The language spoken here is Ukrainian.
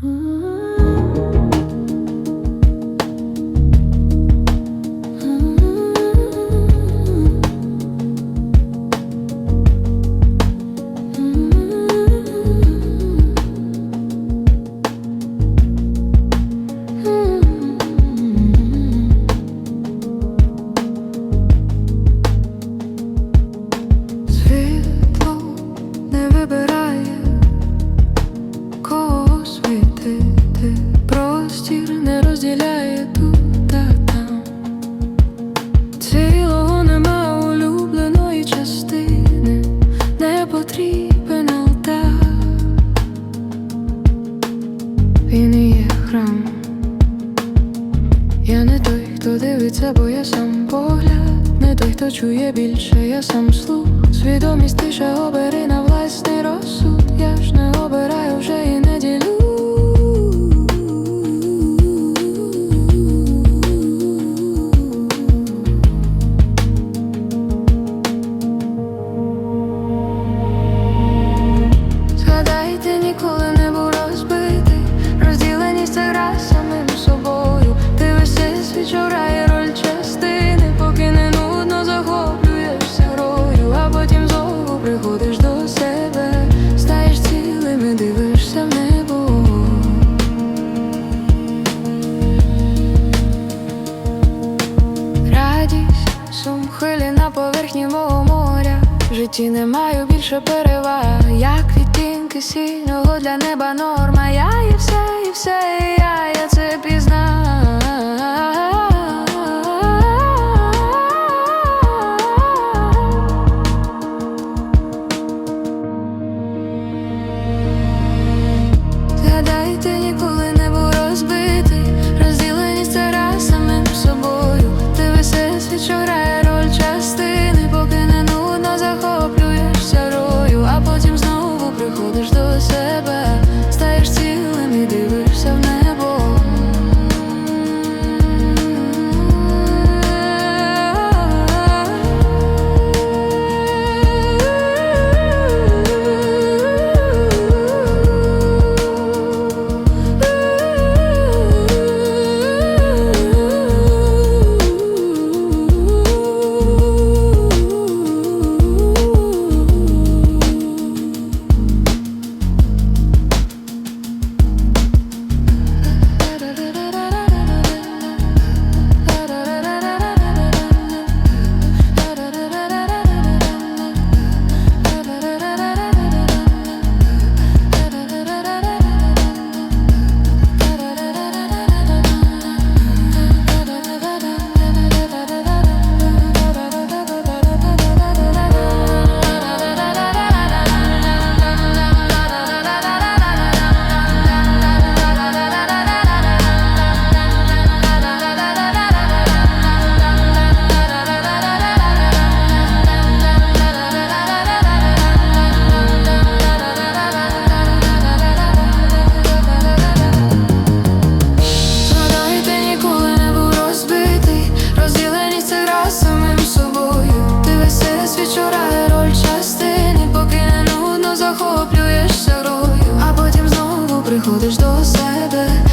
Hmm. Храм. Я не той, хто дивиться, бо я сам погляд, не той, хто чує більше, я сам слух. Свідомість тиша обери на власний розсуд. Я ж не обираю вже В житті не маю більше переваг, як відтінки сильного для неба норма. Я і все, і все, і я, я це пізнав. Згадайте, ніколи не був розбитий. Розділеність це самим собою. Ти весь світ, her